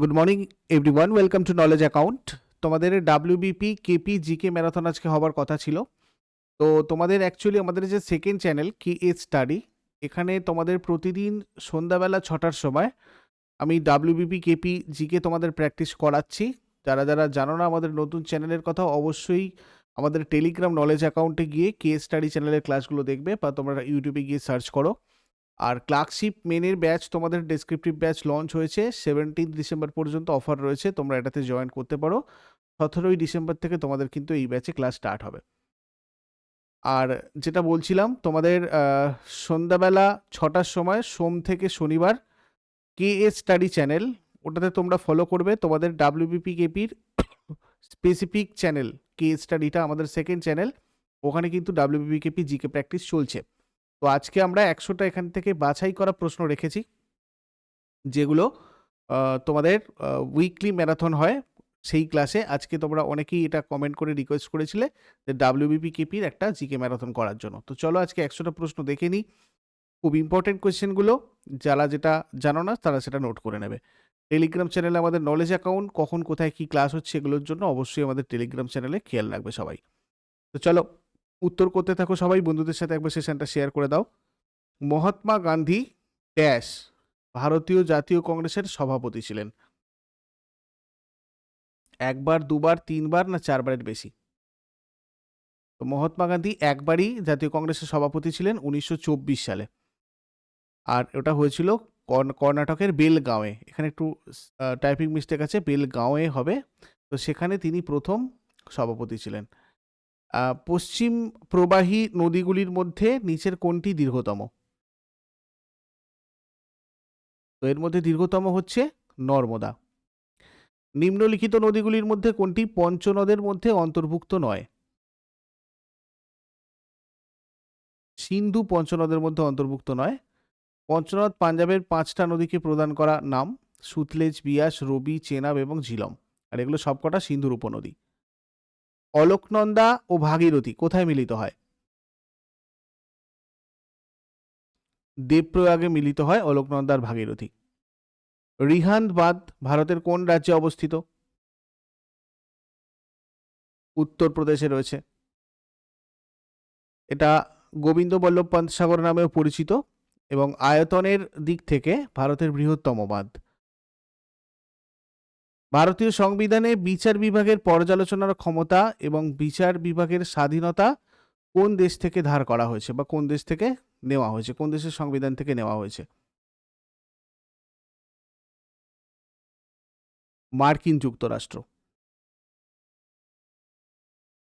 Good morning everyone welcome to knowledge account তোমাদের WBP KP GK marathon আজকে হবার কথা ছিল। তো তোমাদের অ্যাকচুয়ালি আমাদের যে সেকেন্ড চ্যানেল কি এজ স্টাডি এখানে তোমাদের প্রতিদিন সন্ধ্যাবেলা ছটার সময় আমি ডাব্লিউবিপি কেপি জিকে তোমাদের প্র্যাকটিস করাচ্ছি। যারা যারা জানো না আমাদের নতুন চ্যানেলের কথা, অবশ্যই আমাদের টেলিগ্রাম নলেজ অ্যাকাউন্টে গিয়ে কে স্টাডি চ্যানেলের ক্লাসগুলো দেখবে বা তোমরা ইউটিউবে গিয়ে সার্চ করো। আর ক্লার্কশিপ মেনের ব্যাচ তোমাদের ডেসক্রিপটিভ ব্যাচ লঞ্চ হয়েছে সেভেন্টিন ডিসেম্বর পর্যন্ত অফার রয়েছে, তোমরা এটাতে জয়েন করতে পারো। সতেরোই ডিসেম্বর থেকে তোমাদের কিন্তু এই ব্যাচে ক্লাস স্টার্ট হবে। আর যেটা বলছিলাম, তোমাদের সন্ধ্যাবেলা ছটার সময় সোম থেকে শনিবার কে এস স্টাডি চ্যানেল ওটাতে তোমরা ফলো করবে। তোমাদের ডাব্লিউবিপি কেপির স্পেসিফিক চ্যানেল কে স্টাডিটা আমাদের সেকেন্ড চ্যানেল ওখানে কিন্তু ডাব্লিউবিপি কেপি জিকে প্র্যাকটিস চলছে। তো আজকে আমরা একশোটা এখান থেকে বাছাই করা প্রশ্ন রেখেছি, যেগুলো তোমাদের উইকলি ম্যারাথন হয় সেই ক্লাসে আজকে তোমরা অনেকেই এটা কমেন্ট করে রিকোয়েস্ট করেছিলে যে ডাব্লিউবিপি কেপির একটা জিকে ম্যারাথন করার জন্য। তো চলো আজকে একশোটা প্রশ্ন দেখে নিই। খুব ইম্পর্টেন্ট কোয়েশ্চেনগুলো যারা যেটা জানো না তারা সেটা নোট করে নেবে। টেলিগ্রাম চ্যানেলে আমাদের নলেজ অ্যাকাউন্ট কখন কোথায় কি ক্লাস হচ্ছে এগুলোর জন্য অবশ্যই আমাদের টেলিগ্রাম চ্যানেলে খেয়াল রাখবে সবাই। তো চলো উত্তর করতে থাকো সবাই, বন্ধুদের সাথে একবার সেশনটা শেয়ার করে দাও। মহাত্মা গান্ধী ড্যাশ ভারতীয় জাতীয় কংগ্রেসের সভাপতি ছিলেন। একবার, দুবার, তিনবার না চারবারের বেশি? তো মহাত্মা গান্ধী একবারই জাতীয় কংগ্রেসের সভাপতি ছিলেন উনিশশো চব্বিশ সালে। আর ওটা হয়েছিল কর্ণ- কর্ণাটকের বেলগাঁওয়ে। এখানে একটু টাইপিং মিস্টেক আছে, বেলগাঁওয়ে হবে। তো সেখানে তিনি প্রথম সভাপতি ছিলেন। পশ্চিম প্রবাহী নদীগুলির মধ্যে নিচের কোনটি দীর্ঘতম? তো এর মধ্যে দীর্ঘতম হচ্ছে নর্মদা। নিম্নলিখিত নদীগুলির মধ্যে কোনটি পঞ্চনদের মধ্যে অন্তর্ভুক্ত নয়? সিন্ধু পঞ্চনদের মধ্যে অন্তর্ভুক্ত নয়। পঞ্চনদ পাঞ্জাবের পাঁচটা নদীকে প্রদান করা নাম, সুতলেজ, বিয়াস, রবি, চেনাব এবং ঝিলম। আর এগুলো সবকটা সিন্ধুর উপনদী অলোকনন্দা ও ভাগীরথী কোথায় মিলিত হয়? দেবপ্রয়াগে মিলিত হয় অলোকনন্দা আর ভাগীরথী। রিহান্দ বাঁধ ভারতের কোন রাজ্যে অবস্থিত? উত্তরপ্রদেশে রয়েছে। এটা গোবিন্দ বল্লভ পন্ত সাগর নামেও পরিচিত এবং আয়তনের দিক থেকে ভারতের বৃহত্তম বাঁধ। ভারতীয় সংবিধানে বিচার বিভাগের পর্যালোচনার ক্ষমতা এবং বিচার বিভাগের স্বাধীনতা কোন দেশ থেকে ধার করা হয়েছে বা কোন দেশ থেকে নেওয়া হয়েছে, কোন দেশের সংবিধান থেকে নেওয়া হয়েছে? মার্কিন যুক্তরাষ্ট্র।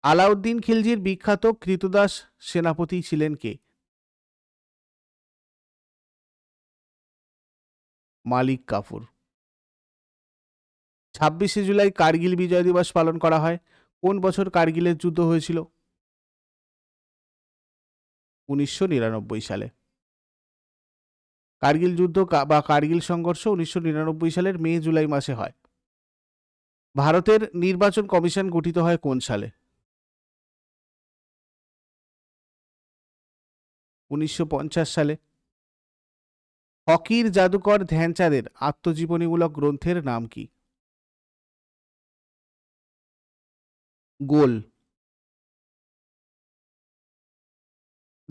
আলাউদ্দিন খিলজির বিখ্যাত কৃতদাস সেনাপতি ছিলেন কে? মালিক কাফুর। ছাব্বিশে জুলাই কার্গিল বিজয় দিবস পালন করা হয়। কোন বছর কার্গিলের যুদ্ধ হয়েছিল? উনিশশো নিরানব্বই সালে। কার্গিল যুদ্ধ বা কার্গিল সংঘর্ষ উনিশশো নিরানব্বই সালের মে জুলাই মাসে হয়। ভারতের নির্বাচন কমিশন গঠিত হয় কোন সালে? উনিশশো পঞ্চাশ সালে। হকির জাদুকর ধ্যানচাঁদের আত্মজীবনীমূলক গ্রন্থের নাম কি? গোল।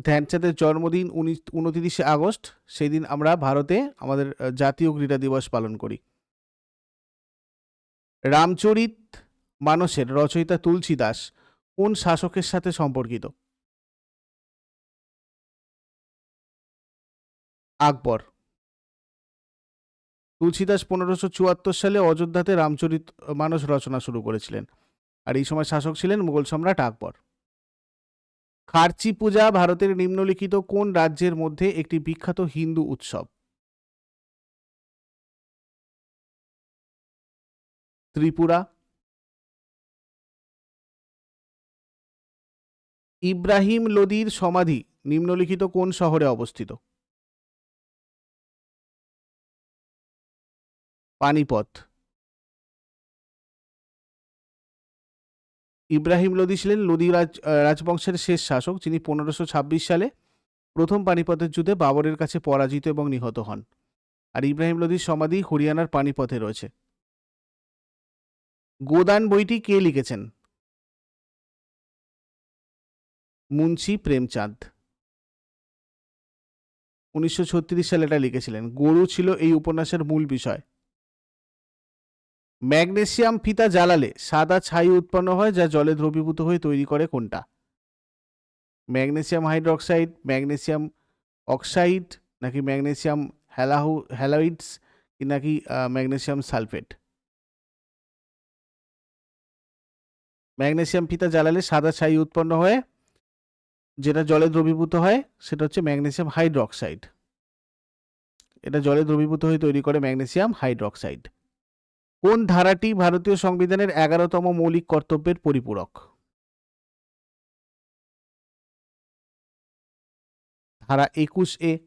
ধ্যানচাঁদের জন্মদিন উনিশ, উনতিরিশে আগস্ট সেই দিন আমরা ভারতে আমাদের জাতীয় ক্রীড়া দিবস পালন করি। রামচরিত মানসের রচয়িতা তুলসী দাস কোন শাসকের সাথে সম্পর্কিত? আকবর। তুলসীদাস পনেরোশো চুয়াত্তর সালে অযোধ্যাতে রামচরিত মানস রচনা শুরু করেছিলেন। আর এই সময় শাসক ছিলেন মুঘল সম্রাট আকবর। খার্চি পূজা ভারতের নিম্নলিখিত কোন রাজ্যের মধ্যে একটি বিখ্যাত হিন্দু উৎসব? ত্রিপুরা। ইব্রাহিম লোদির সমাধি নিম্নলিখিত কোন শহরে অবস্থিত? পানিপথ। ইব্রাহিম লোদি ছিলেন লোদি রাজ রাজবংশের শেষ শাসক, যিনি পনেরোশো ছাব্বিশ সালে প্রথম পানিপথের যুদ্ধে বাবরের কাছে পরাজিত এবং নিহত হন। আর ইব্রাহিম লোদির সমাধি হরিয়ানার পানিপথে রয়েছে। গোদান বইটি কে লিখেছেন? মুন্সি প্রেমচাঁদ। উনিশশো ছত্রিশ সালে এটা লিখেছিলেন। গরু ছিল এই উপন্যাসের মূল বিষয়। ম্যাগনেসিয়াম ফিতা জ্বালালে সাদা ছাই উৎপন্ন হয় যা জলে দ্রবীভূত হয়ে তৈরি করে কোনটা? ম্যাগনেসিয়াম হাইড্রোক্সাইড, ম্যাগনেসিয়াম অক্সাইড নাকি ম্যাগনেসিয়াম হ্যালাহু, হ্যালাইডস নাকি ম্যাগনেসিয়াম সালফেট? ম্যাগনেসিয়াম ফিতা জ্বালালে সাদা ছাই উৎপন্ন হয় যেটা জলে দ্রবীভূত হয়, সেটা হচ্ছে ম্যাগনেসিয়াম হাইড্রোক্সাইড। এটা জলে দ্রবীভূত হয়ে তৈরি করে ম্যাগনেসিয়াম হাইড্রোক্সাইড। কোন ধারাটি ভারতীয় সংবিধানের এগারোতম মৌলিক কর্তব্যের পরিপূরক? ধারা একুশ এ।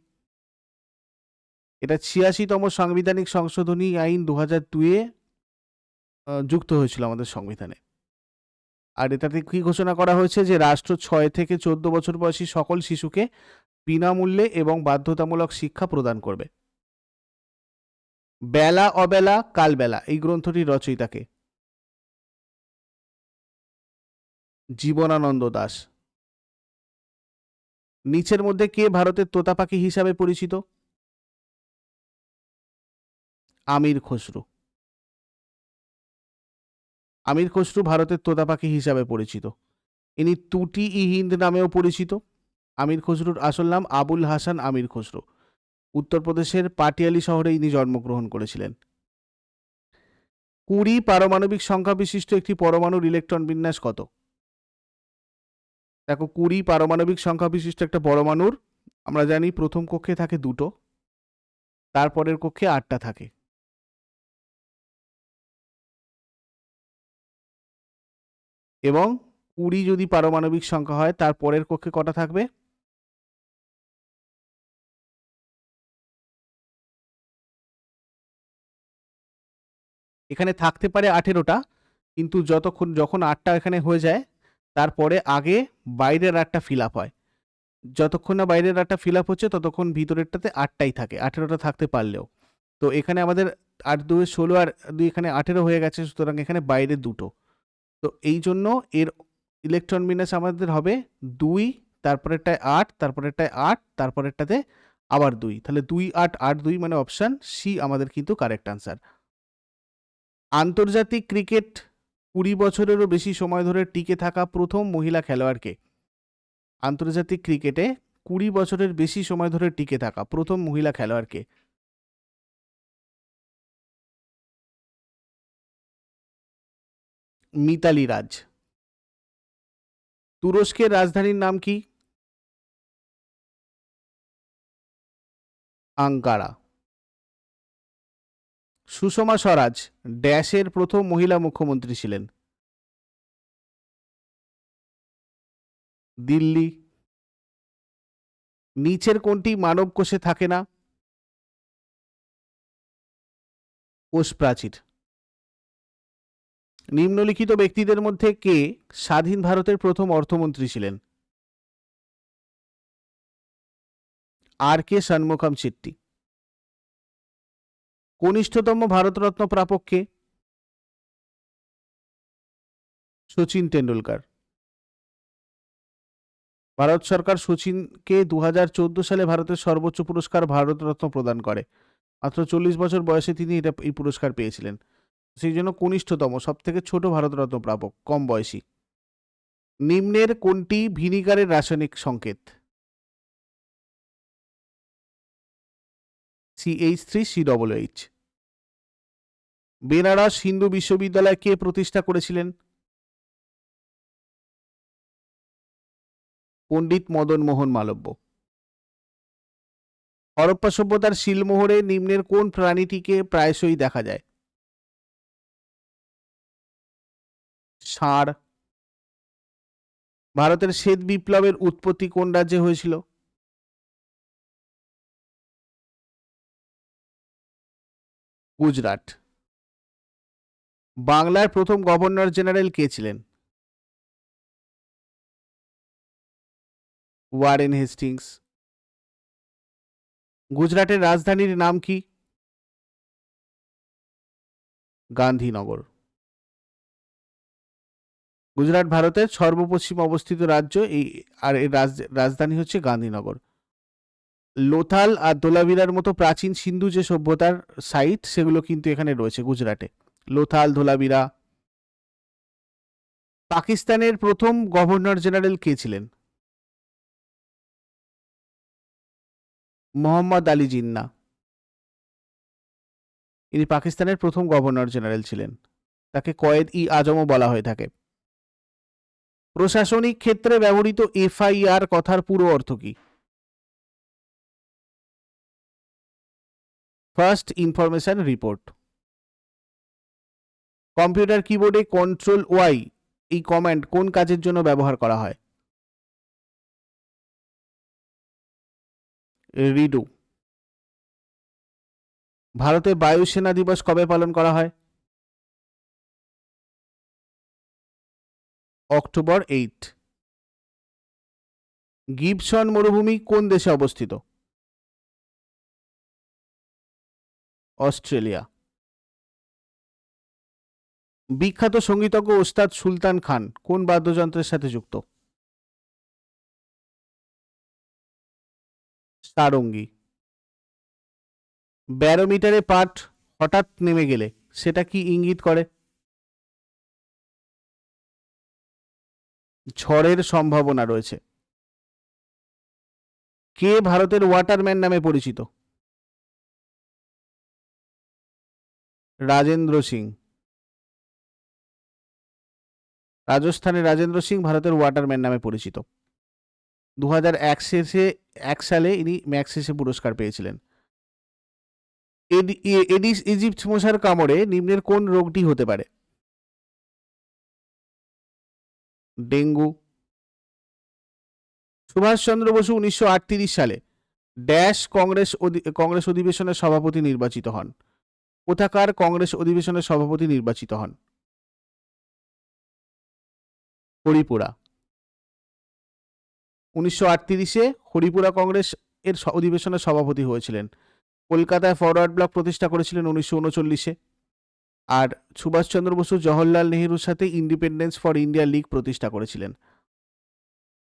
এটা ছিয়াশিতম সাংবিধানিক সংশোধনী আইন দু হাজার দুয়ে যুক্ত হয়েছিল আমাদের সংবিধানে। আর এটাতে কি ঘোষণা করা হয়েছে যে রাষ্ট্র ছয় থেকে চোদ্দ বছর বয়সী সকল শিশুকে বিনামূল্যে এবং বাধ্যতামূলক শিক্ষা প্রদান করবে? বেলা, অবেলা, কালবেলা, এই গ্রন্থটির রচয়িতাকে। জীবনানন্দ দাস। নিচের মধ্যে কে ভারতের তোতা পাখি হিসাবে পরিচিত? আমির খসরু। আমির খসরু ভারতের তোতা পাখি হিসাবে পরিচিত। ইনি তুটি ই হিন্দ নামেও পরিচিত। আমির খসরুর আসল নাম আবুল হাসান আমির খসরু। উত্তরপ্রদেশের পাটিয়ালি শহরে ইনি জন্মগ্রহণ করেছিলেন। কুড়ি পারমাণবিক সংখ্যা বিশিষ্ট একটি পরমাণুর ইলেকট্রন বিন্যাস কত? দেখো, কুড়ি পারমাণবিক সংখ্যা বিশিষ্ট একটা পরমাণুর, আমরা জানি প্রথম কক্ষে থাকে দুটো, তারপরের কক্ষে আটটা থাকে। এবং কুড়ি যদি পারমাণবিক সংখ্যা হয়, তার পরের কক্ষে কটা থাকবে? এখানে থাকতে পারে আঠেরোটা, কিন্তু যতক্ষণ, যখন আটটা এখানে হয়ে যায়, তারপরে আগে বাইরের আটটা ফিল আপ হয়। যতক্ষণ না বাইরের আটটা ফিল আপ হচ্ছে, ততক্ষণ ভিতরেরটাতে আটটাই থাকে, আঠেরোটা থাকতে পারলেও। তো এখানে আমাদের আট দুই ষোলো আর দুই এখানে আঠেরো হয়ে গেছে, সুতরাং এখানে বাইরে দুটো। তো এই জন্য এর ইলেকট্রন বিন্যাস আমাদের হবে দুই, তারপরেরটায় আট তারপরেরটায় আট, তারপরেরটাতে আবার দুই। তাহলে দুই আট আট দুই মানে অপশান সি আমাদের কিন্তু কারেক্ট আনসার আন্তর্জাতিক ক্রিকেট কুড়ি বছরেরও বেশি সময় ধরে টিকে থাকা প্রথম মহিলা খেলোয়াড়কে। আন্তর্জাতিক ক্রিকেটে কুড়ি বছরের বেশি সময় ধরে টিকে থাকা প্রথম মহিলা খেলোয়াড়কে। মিতালি রাজ। তুরস্কের রাজধানীর নাম কি? আঙ্কারা। সুষমা স্বরাজ, ড্যাশের প্রথম মহিলা মুখ্যমন্ত্রী ছিলেন। দিল্লি। নিচের কোনটি মানব কোষে থাকে না? কোষ প্রাচীর। নিম্নলিখিত ব্যক্তিদের মধ্যে কে স্বাধীন ভারতের প্রথম অর্থমন্ত্রী ছিলেন? আর কে ষণমুখম চিট্টি কনিষ্ঠতম ভারতরত্ন প্রাপক কে সচিন টেন্ডুলকার ভারত সরকার সচিনকে দুহাজার চোদ্দ সালে ভারতের সর্বোচ্চ পুরস্কার ভারতরত্ন প্রদান করে। মাত্র চল্লিশ বছর বয়সে তিনি এটা, এই পুরস্কার পেয়েছিলেন। সেই জন্য কনিষ্ঠতম সব থেকে ছোট ভারতরত্ন প্রাপক, কম বয়সী। নিম্নের কোনটি ভিনিগারের রাসায়নিক সংকেত? CH three C double H Banaras Hindu বিশ্ববিদ্যালয় কে প্রতিষ্ঠা করেছিলেন? পণ্ডিত মদন মোহন মালব্য। হরপ্পা সভ্যতার শিলমোহরে নিম্নের কোন প্রাণীটিকে প্রায়শই দেখা যায়? ষাঁড়। ভারতের শ্বেত বিপ্লবের উৎপত্তি কোন রাজ্যে হয়েছিল? গুজরাট। বাংলার প্রথম গভর্নর জেনারেল কে ছিলেন? Warren Hastings. গুজরাটের রাজধানীর নাম কি? গান্ধীনগর। গুজরাট ভারতের সর্বপশ্চিম অবস্থিত রাজ্য এই, আর এর রাজধানী হচ্ছে গান্ধীনগর। লোথাল আর ধোলাভিরার মতো প্রাচীন সিন্ধু যে সভ্যতার সাইট সেগুলো কিন্তু এখানে রয়েছে গুজরাটে। লোথাল, ধোলাভিরা। পাকিস্তানের প্রথম গভর্নর জেনারেল কে ছিলেন? মোহাম্মদ আলী জিন্না। ইনি পাকিস্তানের প্রথম গভর্নর জেনারেল ছিলেন। তাকে কয়েদ ই আজমও বলা হয়ে থাকে। প্রশাসনিক ক্ষেত্রে ব্যবহৃত এফআইআর কথার পুরো অর্থ কি? ফার্স্ট ইনফরমেশন রিপোর্ট কম্পিউটার কিবোর্ডে কন্ট্রোল ওয়াই এই কমান্ড কোন কাজের জন্য ব্যবহার করা হয়? রিডু ভারতে বায়ুসেনা দিবস কবে পালন করা হয়? অক্টোবর এইট গিবসন মরুভূমি কোন দেশে অবস্থিত? অস্ট্রেলিয়া। বিখ্যাত সঙ্গীতজ্ঞ ওস্তাদ সুলতান খান কোন বাদ্যযন্ত্রের সাথে যুক্ত? সারঙ্গী। ব্যারোমিটারে পাঠ হঠাৎ নেমে গেলে সেটা কি ইঙ্গিত করে? ঝড়ের সম্ভাবনা রয়েছে। কে ভারতের ওয়াটারম্যান নামে পরিচিত? রাজেন্দ্র সিং। রাজস্থানের রাজেন্দ্র সিং ভারতের ওয়াটারম্যান নামে পরিচিত। দু হাজার এক সালে ইনি ম্যাক্সেসে পুরস্কার পেয়েছিলেন। এডিস ইজিপ্ট মশার কামড়ে নিম্নের কোন রোগটি হতে পারে? ডেঙ্গু। সুভাষচন্দ্র বসু উনিশশো আটত্রিশ সালে ড্যাশ কংগ্রেস কংগ্রেস অধিবেশনের সভাপতি নির্বাচিত হন। কোথাকার কংগ্রেস অধিবেশনের সভাপতি নির্বাচিত হন? হরিপুরা। উনিশশো আটত্রিশে হরিপুরা কংগ্রেস এর অধিবেশনের সভাপতি হয়েছিলেন। কলকাতায় ফরওয়ার্ড ব্লক প্রতিষ্ঠা করেছিলেন উনিশশো উনচল্লিশে। আর সুভাষচন্দ্র বসু, জওহরলাল নেহেরুর সাথে ইন্ডিপেন্ডেন্স ফর ইন্ডিয়া লীগ প্রতিষ্ঠা করেছিলেন।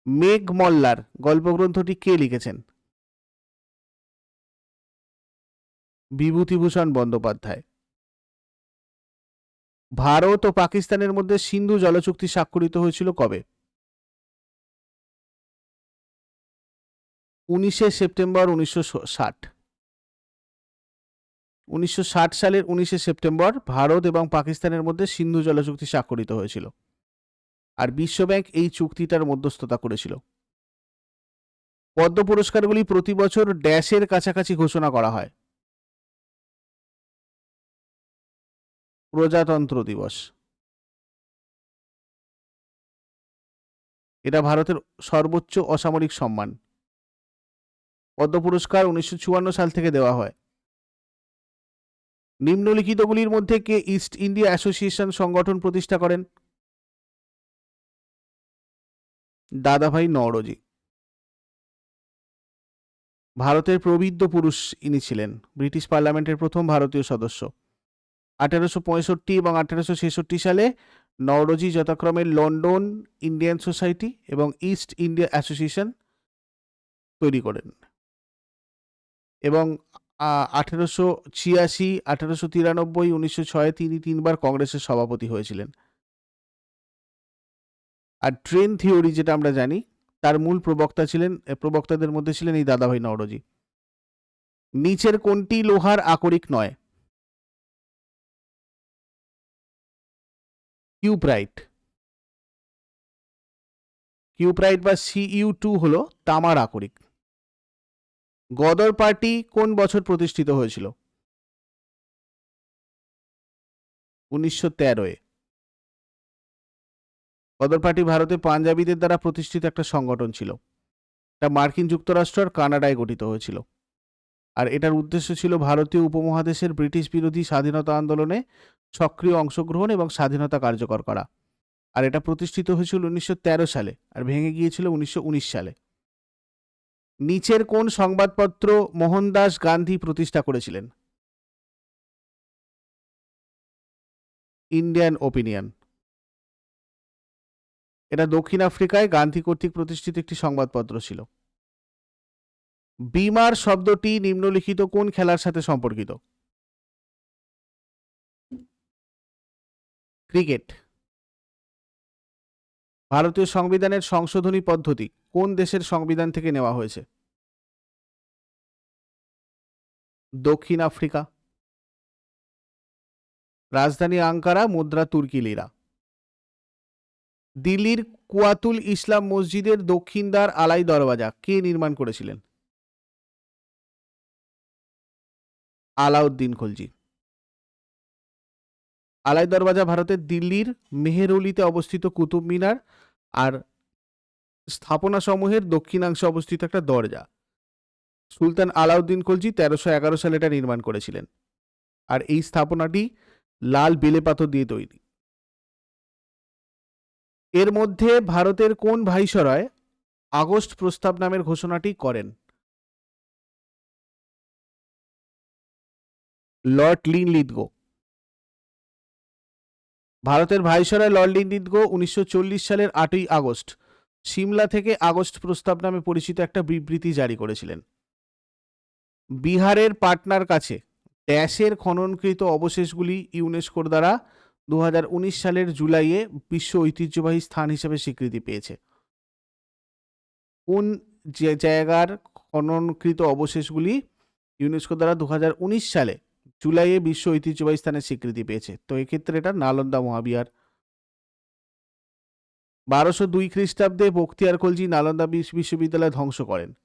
মেঘ মল্লার গল্পগ্রন্থটি কে লিখেছেন? বিভূতিভূষণ বন্দ্যোপাধ্যায়। ভারত ও পাকিস্তানের মধ্যে সিন্ধু জলচুক্তি স্বাক্ষরিত হয়েছিল কবে? উনিশে সেপ্টেম্বর উনিশশো ষাট সালের উনিশে সেপ্টেম্বর ভারত এবং পাকিস্তানের মধ্যে সিন্ধু জলচুক্তি স্বাক্ষরিত হয়েছিল। আর বিশ্বব্যাংক এই চুক্তিটার মধ্যস্থতা করেছিল। পদ্ম পুরস্কারগুলি প্রতি বছর ড্যাশের কাছাকাছি ঘোষণা করা হয়। প্রজাতন্ত্র দিবস। এটা ভারতের সর্বোচ্চ অসামরিক সম্মান। পদ্ম পুরস্কার উনিশশো চুয়ান্ন সাল থেকে দেওয়া হয়। নিম্নলিখিতগুলির মধ্যে কে ইস্ট ইন্ডিয়া অ্যাসোসিয়েশন সংগঠন প্রতিষ্ঠা করেন? দাদাভাই নওরোজি। ভারতের প্রবৃদ্ধ পুরুষ ইনি ছিলেন। ব্রিটিশ পার্লামেন্টের প্রথম ভারতীয় সদস্য। আঠেরোশো পঁয়ষট্টি এবং আঠেরোশো ছেষট্টি সালে নওরোজি যথাক্রমে লন্ডন ইন্ডিয়ান সোসাইটি এবং ইস্ট ইন্ডিয়া অ্যাসোসিয়েশন তৈরি করেন। এবং আঠেরোশো ছিয়াশি, আঠেরোশো তিরানব্বই, উনিশশো ছয়ে তিনি তিনবার কংগ্রেসের সভাপতি হয়েছিলেন। আর ট্রেন থিওরি যেটা আমরা জানি, তার মূল প্রবক্তা ছিলেন প্রবক্তাদের মধ্যে ছিলেন এই দাদাভাই নওরোজি। নিচের কোনটি লোহার আকরিক নয়? কিউপ্রাইট কিউপ্রাইট বা সিইউ টু হল তামার আকরিক। গদর পার্টি কোন বছর প্রতিষ্ঠিত হয়েছিল? উনিশশো তেরোয় গদর পার্টি ভারতে পাঞ্জাবিদের দ্বারা প্রতিষ্ঠিত একটা সংগঠন ছিল। এটা মার্কিন যুক্তরাষ্ট্র আর কানাডায় গঠিত হয়েছিল। আর এটার উদ্দেশ্য ছিল ভারতীয় উপমহাদেশের ব্রিটিশ বিরোধী স্বাধীনতা আন্দোলনে সক্রিয় অংশগ্রহণ এবং স্বাধীনতা কার্যকর করা। আর এটা প্রতিষ্ঠিত হয়েছিল উনিশশো তেরো সালে আর ভেঙে গিয়েছিল উনিশশো উনিশ সালে। নিচের কোন সংবাদপত্র মোহনদাস গান্ধী প্রতিষ্ঠা করেছিলেন? Indian opinion. এটা দক্ষিণ আফ্রিকায় গান্ধী কর্তৃক প্রতিষ্ঠিত একটি সংবাদপত্র ছিল। বিমার শব্দটি নিম্নলিখিত কোন খেলার সাথে সম্পর্কিত? ক্রিকেট। ভারতীয় সংবিধানের সংশোধনী পদ্ধতি কোন দেশের সংবিধান থেকে নেওয়া হয়েছে? দক্ষিণ আফ্রিকা। রাজধানী আঙ্কারা, মুদ্রা তুর্কি লিরা। দিল্লির কুয়াতুল ইসলাম মসজিদের দক্ষিণ দ্বার আলাই দরওয়াজা কে নির্মাণ করেছিলেন? আলাউদ্দিন খলজি। আলাই দরওয়াজা ভারতের দিল্লির মেহেরৌলিতে অবস্থিত কুতুব মিনার আর স্থাপনা সমূহের দক্ষিণাংশে অবস্থিত একটা দরজা। সুলতান আলাউদ্দিন খলজি তেরোশো এগারো সালে এটা নির্মাণ করেছিলেন। আর এই স্থাপনাটি লাল বেলে পাথর দিয়ে তৈরি। এর মধ্যে ভারতের কোন ভাইসরয় আগস্ট প্রস্তাব নামের ঘোষণাটি করেন? Lord Linlithgow. ভারতের ভাইসরয় লর্ড লিদগো উনিশশো সালের আটই আগস্ট, সিমলা থেকে আগস্ট প্রস্তাব নামে পরিচিত একটা বিবৃতি জারি করেছিলেন। বিহারের পাটনার কাছে ড্যাশের খননকৃত অবশেষগুলি ইউনেস্কোর দ্বারা দু হাজার উনিশ সালের জুলাইয়ে বিশ্ব ঐতিহ্যবাহী স্থান হিসেবে স্বীকৃতি পেয়েছে। কোন জায়গার খননকৃত অবশেষগুলি ইউনেস্কো দ্বারা দু হাজার উনিশ সালে জুলাইয়ে বিশ্ব ঐতিহ্যবাহী স্থানের স্বীকৃতি পেয়েছে। তো এক্ষেত্রে এটা নালন্দা মহাবিহার। বারোশো দুই খ্রিস্টাব্দে বখতিয়ার খলজি নালন্দা বিশ- বিশ্ববিদ্যালয় ধ্বংস করেন।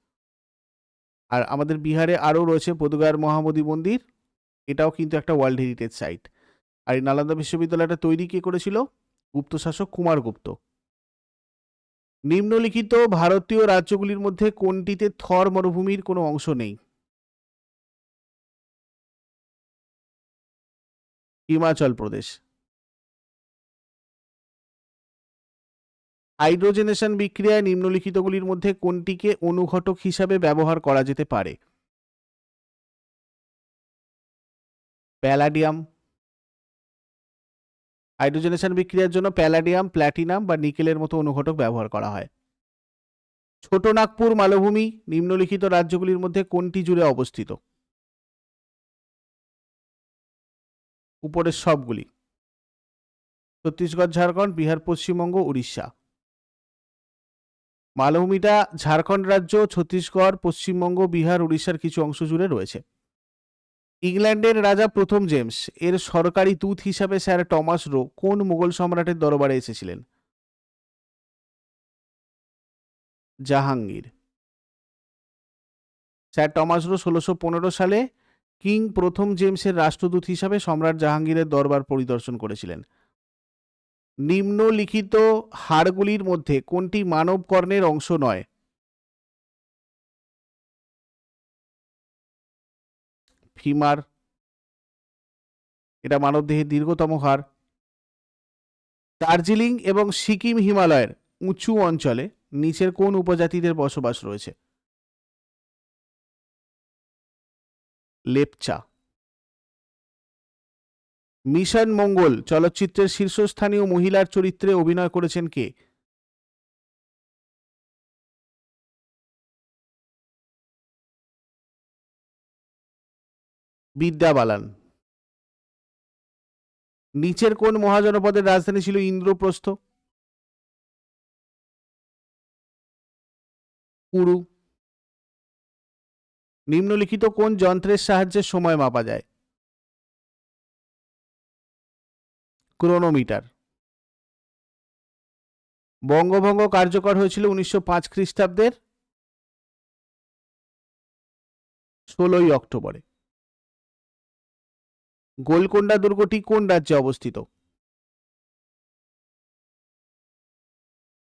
আর আমাদের বিহারে আরও রয়েছে বোধগয়ার মহামোদী মন্দির। এটাও কিন্তু একটা ওয়ার্ল্ড হেরিটেজ সাইট। আর এই নালন্দা বিশ্ববিদ্যালয়টা তৈরি কে করেছিল? গুপ্ত শাসক কুমারগুপ্ত নিম্নলিখিত ভারতীয় রাজ্যগুলির মধ্যে কোনটিতে থর মরুভূমির কোনো অংশ নেই? হিমাচল প্রদেশ। হাইড্রোজেনেশন বিক্রিয়ায় নিম্নলিখিতগুলির মধ্যে কোনটিকে অনুঘটক হিসাবে ব্যবহার করা যেতে পারে? প্যালাডিয়াম। হাইড্রোজেনেশন বিক্রিয়ার জন্য প্যালাডিয়াম, প্ল্যাটিনাম বা নিকেলের মতো অনুঘটক ব্যবহার করা হয়। ছোট নাগপুর, মালভূমি, নিম্নলিখিত রাজ্যগুলির মধ্যে কোনটি জুড়ে অবস্থিত? উপরের সবগুলি। ছত্তিশগড়, ঝাড়খণ্ড, বিহার, পশ্চিমবঙ্গ, উড়িষ্যা। মালভূমিটা ঝাড়খণ্ড রাজ্য, ছত্তিশগড়, পশ্চিমবঙ্গ, বিহার, উড়িষ্যার কিছু অংশ জুড়ে রয়েছে। ইংল্যান্ডের রাজা প্রথম জেমস, এর সরকারি দূত হিসাবে স্যার টমাস রো কোন মুঘল সম্রাটের দরবারে এসেছিলেন? জাহাঙ্গীর। স্যার টমাস রো ষোলোশো পনেরো সালে কিং প্রথম জেমসের রাষ্ট্রদূত হিসাবে সম্রাট জাহাঙ্গীরের দরবার পরিদর্শন করেছিলেন। নিম্নলিখিত হাড়গুলির মধ্যে কোনটি মানব কর্ণের অংশ নয়? ফিমার। এটা মানবদেহের দীর্ঘতম হাড় দার্জিলিং এবং সিকিম হিমালয়ের উঁচু অঞ্চলে নিচের কোন উপজাতিদের বসবাস রয়েছে? লেপচা। মিশন মঙ্গল, চলচ্চিত্রের শীর্ষস্থানীয় মহিলার চরিত্রে অভিনয় করেছেন কে? বিদ্যা বালান নিচের কোন মহাজনপদের রাজধানী ছিল ইন্দ্রপ্রস্থ? কুরু। নিম্নলিখিত কোন যন্ত্রের সাহায্যে সময় মাপা যায়? ক্রোনোমিটার। বঙ্গভঙ্গ কার্যকর হয়েছিল উনিশশো পাঁচ খ্রিস্টাব্দের ষোলোই অক্টোবরে। গোলকোন্ডা দুর্গটি কোন রাজ্যে অবস্থিত?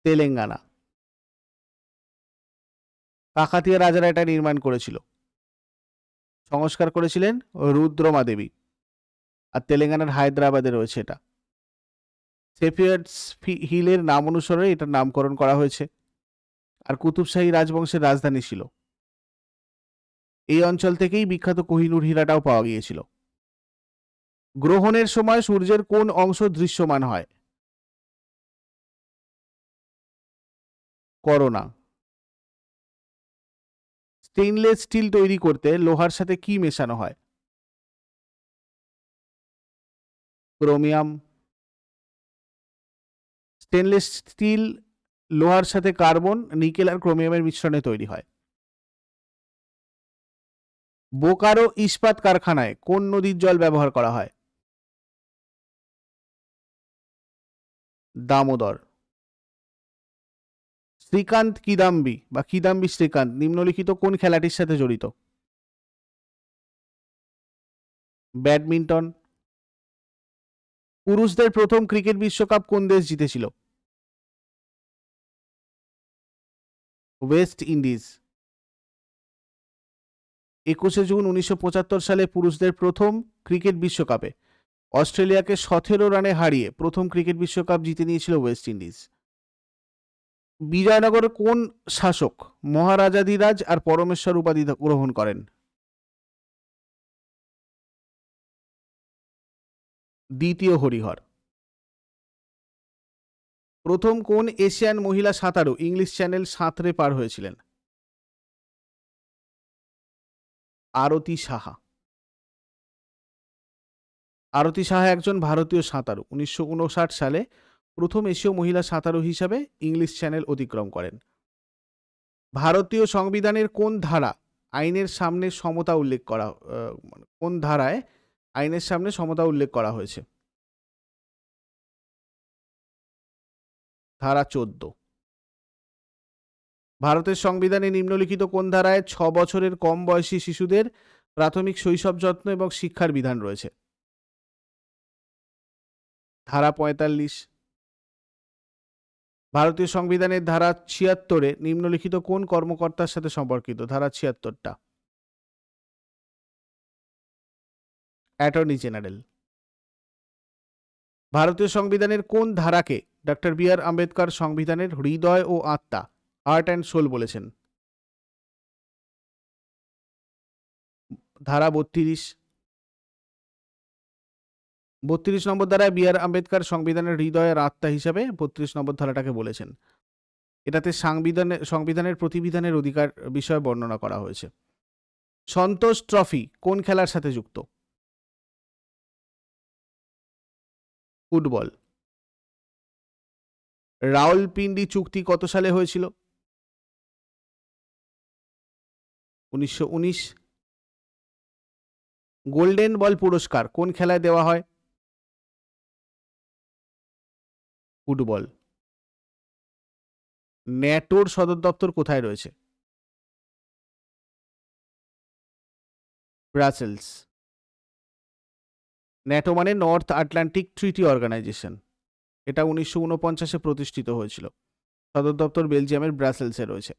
তেলেঙ্গানা। কাকাতিয়া রাজারা এটা নির্মাণ করেছিল। সংস্কার করেছিলেন রুদ্রমা দেবী। আর তেলেঙ্গানার হায়দ্রাবাদে রয়েছে এটা। সেফিয়ার্স হিলের নাম অনুসারে এটার নামকরণ করা হয়েছে। আর কুতুবশাহী রাজবংশের রাজধানী ছিল। এই অঞ্চল থেকেই বিখ্যাত কোহিনুর হীরাটাও পাওয়া গিয়েছিল। গ্রহণের সময় সূর্যের কোন অংশ দৃশ্যমান হয়? করোনা। স্টেইনলেস স্টিল তৈরি করতে লোহার সাথে কি মেশানো হয়? ক্রোমিয়াম। স্টেনলেস স্টিল লোহার সাথে কার্বন, নিকেল আর ক্রোমিয়ামের মিশ্রণে তৈরি হয়। বোকারো ইস্পাত কারখানায় কোন নদীর জল ব্যবহার করা হয়? দামোদর। শ্রীকান্ত কিদাম্বি বা কিদাম্বি শ্রীকান্ত, নিম্নলিখিত কোন খেলাটির সাথে জড়িত? ব্যাডমিন্টন। পুরুষদের প্রথম ক্রিকেট বিশ্বকাপ কোন দেশ জিতেছিল? West Indies. একুশে জুন উনিশশো পঁচাত্তর সালে পুরুষদের প্রথম ক্রিকেট বিশ্বকাপে। অস্ট্রেলিয়াকে সতেরো রানে হারিয়ে প্রথম ক্রিকেট বিশ্বকাপ জিতে নিয়েছিল ওয়েস্ট ইন্ডিজ। বিজয়নগরে কোন শাসক মহারাজাধিরাজ আর পরমেশ্বর উপাধি গ্রহণ করেন? দ্বিতীয় হরিহর। প্রথম কোন এশিয়ান মহিলা সাঁতারু, ইংলিশ চ্যানেল সাঁতরে পার হয়েছিলেন? আরতি সাহা। আরতি সাহা একজন ভারতীয় সাঁতারু, উনিশশো উনষাট সালে প্রথম এশীয় মহিলা সাঁতারু হিসাবে ইংলিশ চ্যানেল অতিক্রম করেন। ভারতীয় সংবিধানের কোন ধারা আইনের সামনে সমতা উল্লেখ করা কোন ধারায় আইনের সামনে সমতা উল্লেখ করা হয়েছে? ধারা চোদ্দ। ভারতের সংবিধানে নিম্নলিখিত কোন ধারায় ছ বছরের কম বয়সী শিশুদের প্রাথমিক শৈশব যত্ন এবং শিক্ষার বিধান রয়েছে? ধারা পঁয়তাল্লিশ। ভারতীয় সংবিধানের ধারা ছিয়াত্তরে নিম্নলিখিত কোন কর্মকর্তার সাথে সম্পর্কিত? ধারা ছিয়াত্তরটা। Attorney general. ভারতীয় সংবিধানের কোন ধারাকে ডক্টর বি আর আম্বেদকর সংবিধানের হৃদয় ও আত্মা আর্ট অ্যান্ড সোল বলেছেন? ধারা বত্রিশ বত্রিশ নম্বর ধারায় বি আর আম্বেদকর সংবিধানের হৃদয়ের আত্মা হিসাবে বত্রিশ নম্বর ধারাটাকে বলেছেন। এটাতে সংবিধানের সংবিধানের প্রতিবিধানের অধিকার বিষয়ে বর্ণনা করা হয়েছে। সন্তোষ ট্রফি কোন খেলার সাথে যুক্ত? ফুটবল। রাওলপিন্ডি চুক্তি কত সালে হয়েছিল? উনিশশো উনিশ। গোল্ডেন বল পুরস্কার কোন খেলায় দেওয়া হয়? ফুটবল। ন্যাটোর সদর দপ্তর কোথায় রয়েছে? ব্রাসেলস। ন্যাটো মানে নর্থ আটলান্টিক ট্রিটি অর্গানাইজেশন। এটা উনিশশো উনপঞ্চাশে প্রতিষ্ঠিত হয়েছিল। সদর দপ্তর বেলজিয়ামের ব্রাসেলসে রয়েছে।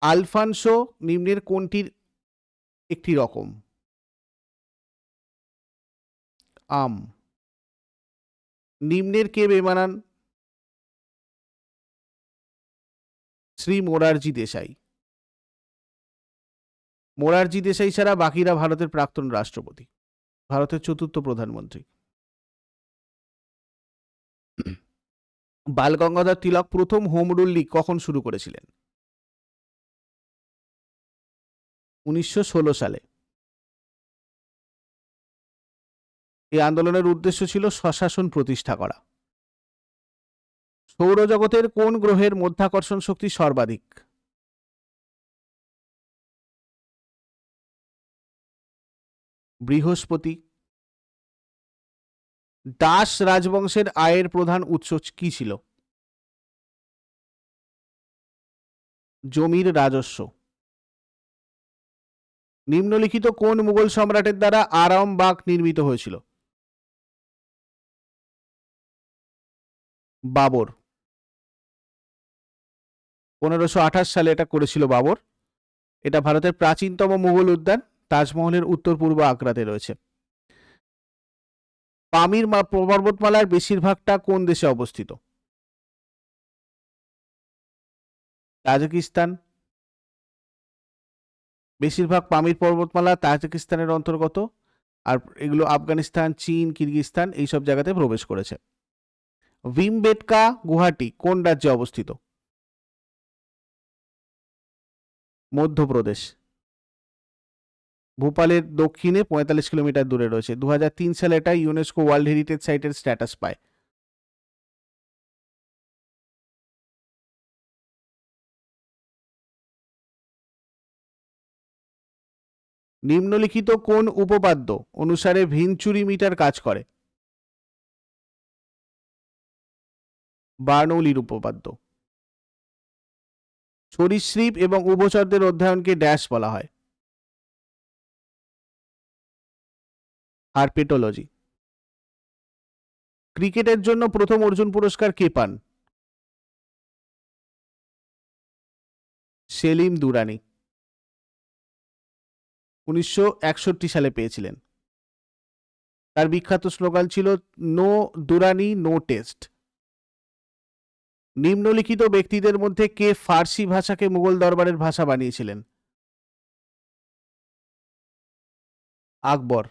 আলফানসো নিম্নের কোনটির একটি রকম? আম। নিম্নের কে বেমানান? শ্রী মোরারজি দেশাই। মোরারজি দেশাই ছাড়া বাকিরা ভারতের প্রাক্তন রাষ্ট্রপতি, ভারতের চতুর্থ প্রধানমন্ত্রী। বালগঙ্গাধর তিলক প্রথম হোম রুল লীগ কখন শুরু করেছিলেন? উনিশশো ষোলো সালে। এই আন্দোলনের উদ্দেশ্য ছিল স্বশাসন প্রতিষ্ঠা করা। সৌরজগতের কোন গ্রহের মধ্যাকর্ষণ শক্তি সর্বাধিক? বৃহস্পতি। দাস রাজবংশের আয়ের প্রধান উৎস কি ছিল? জমির রাজস্ব। নিম্নলিখিত কোন মুঘল সম্রাটের দ্বারা আরামবাগ নির্মিত হয়েছিল? বাবর। পনেরোশো আঠাশ সালে এটা করেছিল বাবর। এটা ভারতের প্রাচীনতম মুঘল উদ্যান, তাজমহলের উত্তর পূর্ব আগ্রাতে রয়েছে। পামির পর্বতমালার বেশিরভাগটা কোন দেশে অবস্থিত? তাজিকিস্তান। বেশিরভাগ পামির পর্বতমালা তাজিকিস্তানের অন্তর্গত, আর এগুলো আফগানিস্তান, চীন কিরগিস্তান এইসব জায়গাতে প্রবেশ করেছে। ভিমবেটকা গুহাটি কোন রাজ্যে অবস্থিত? মধ্যপ্রদেশ। ভোপালের দক্ষিণে পঁয়তাল্লিশ কিলোমিটার দূরে রয়েছে। দুহাজার তিন সালে এটা ইউনেস্কো ওয়ার্ল্ড হেরিটেজ সাইটের স্ট্যাটাস পায়। নিম্নলিখিত কোন উপপাদ্য অনুসারে ভিনচুরি মিটার কাজ করে? বার্নৌলির উপপাদ্য সরীসৃপ এবং উভচরদের অধ্যয়নকে ড্যাশ বলা হয়। হারপেটোলজি। ক্রিকেটের জন্য প্রথম অর্জুন পুরস্কার কে পান? সেলিম দুরানি। উনিশশো একষট্টি সালে পেয়েছিলেন। তার বিখ্যাত স্লোগান ছিল, নো দুরানি, নো টেস্ট। নিম্নলিখিত ব্যক্তিদের মধ্যে কে ফার্সি ভাষাকে মুঘল দরবারের ভাষা বানিয়েছিলেন? আকবর।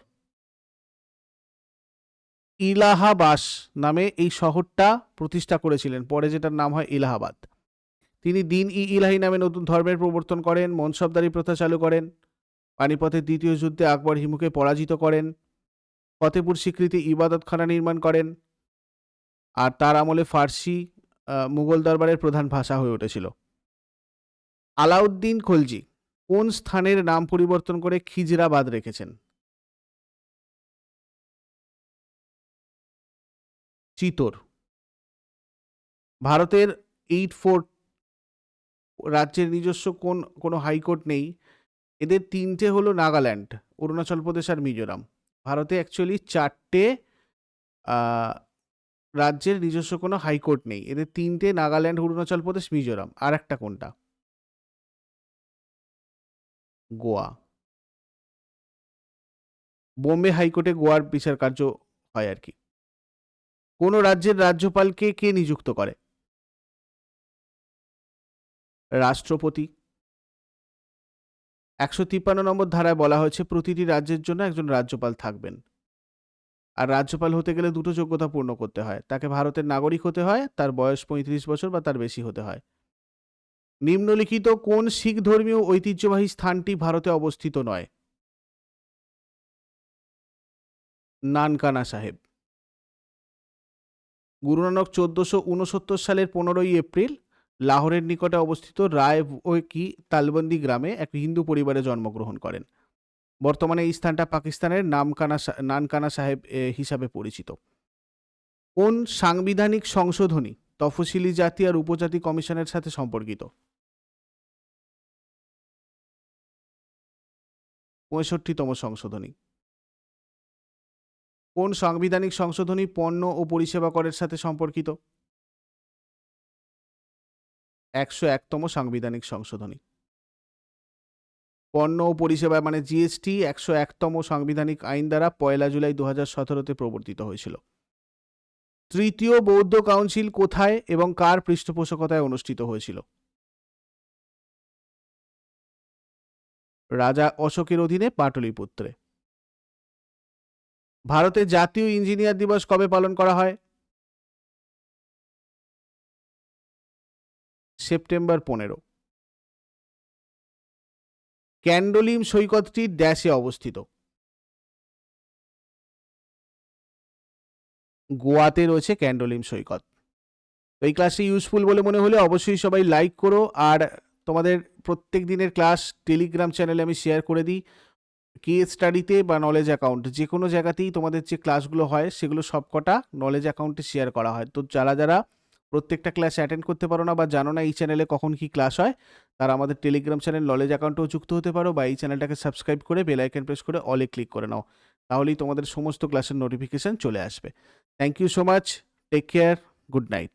ইলাহাবাস নামে এই শহরটা প্রতিষ্ঠা করেছিলেন। পরে যেটার নাম হয় ইলাহাবাদ। তিনি দিন ই ইলাহি নামে নতুন ধর্মের প্রবর্তন করেন, মনসবদারি প্রথা চালু করেন পানিপথের দ্বিতীয় যুদ্ধে আকবর হিমুকে পরাজিত করেন, ফতেপুর স্বীকৃতি ইবাদতখানা নির্মাণ করেন, আর তার আমলে ফার্সি মুঘল দরবারের প্রধান ভাষা হয়ে উঠেছিল। আলাউদ্দিন খলজি কোন স্থানের নাম পরিবর্তন করে খিজরাবাদ রেখেছেন? চিতোর। ভারতের এইট ফোর্ট রাজ্যের নিজস্ব কোন, কোনো হাইকোর্ট নেই। এদের তিনটে হলো নাগাল্যান্ড, অরুণাচল প্রদেশ আর মিজোরাম। ভারতে অ্যাকচুয়ালি চারটে রাজ্যের নিজস্ব কোনো হাইকোর্ট নেই। এদের তিনটে নাগাল্যান্ড, অরুণাচল প্রদেশ, মিজোরাম। আর একটা কোনটা? গোয়া। বোম্বে হাইকোর্টে গোয়ার বিচার কার্য হয় আর কি। কোন রাজ্যের রাজ্যপালকে কে নিযুক্ত করে? রাষ্ট্রপতি। একশো তিপ্পান্ন নম্বর ধারায় বলা হয়েছে, প্রতিটি রাজ্যের জন্য একজন রাজ্যপাল থাকবেন। আর রাজ্যপাল হতে গেলে দুটো যোগ্যতা পূর্ণ করতে হয়। তাকে ভারতের নাগরিক হতে হয়, তার বয়স পঁয়ত্রিশ বছর বা তার বেশি হতে হয়। নিম্নলিখিত কোন শিখ ধর্মীয় ঐতিহ্যবাহী স্থানটি ভারতে অবস্থিত নয়? নানকানা সাহেব। গুরু নানক চোদ্দশো উনসত্তর সালের পনেরোই এপ্রিল, লাহোরের নিকটে অবস্থিত রায় কি তালবন্দি গ্রামে এক হিন্দু পরিবারে জন্মগ্রহণ করেন। বর্তমানে এই স্থানটা পাকিস্তানের নামকানা নানকানা সাহেব হিসাবে পরিচিত। কোন সাংবিধানিক সংশোধনী তফসিলি জাতি আর উপজাতি কমিশনের সাথে সম্পর্কিত? পঁয়ষট্টিতম সংশোধনী। কোন সাংবিধানিক সংশোধনী পণ্য ও পরিষেবা করের সাথে সম্পর্কিত? একশো একতম সাংবিধানিক সংশোধনী। পণ্য ও পরিষেবা মানে জিএসটি একশো একতম সাংবিধানিক আইন দ্বারা পয়লা জুলাই দু হাজার সতেরোতে প্রবর্তিত হয়েছিল। তৃতীয় বৌদ্ধ কাউন্সিল কোথায় এবং কার পৃষ্ঠপোষকতায় অনুষ্ঠিত হয়েছিল? রাজা অশোকের অধীনে পাটলিপুত্রে। ভারতে জাতীয় ইঞ্জিনিয়ার দিবস কবে পালন করা হয়? সেপ্টেম্বর পনেরো। ক্যান্ডোলিম সৈকতটি ড্যাশে অবস্থিত। গোয়াতে রয়েছে ক্যান্ডোলিম সৈকত। তো এই ক্লাসটি ইউজফুল বলে মনে হলে অবশ্যই সবাই লাইক করো আর তোমাদের প্রত্যেক দিনের ক্লাস টেলিগ্রাম চ্যানেলে আমি শেয়ার করে দিই। কে স্টাডিতে বা নলেজ অ্যাকাউন্ট যে কোনো জায়গাতেই তোমাদের যে ক্লাসগুলো হয় সেগুলো সবকটা নলেজ অ্যাকাউন্টে শেয়ার করা হয়। তো যারা যারা প্রত্যেকটা ক্লাস অ্যাটেন্ড করতে পারো না বা জানো না এই চ্যানেলে কখন কি ক্লাস হয় তারা আমাদের টেলিগ্রাম চ্যানেল নলেজ অ্যাকাউন্টেও যুক্ত হতে পারো বা এই চ্যানেলটাকে সাবস্ক্রাইব করে বেল প্রেস করে অলে ক্লিক করে নাও। তাহলেই তোমাদের সমস্ত ক্লাসের নোটিফিকেশান চলে আসবে। Thank you so much take care good night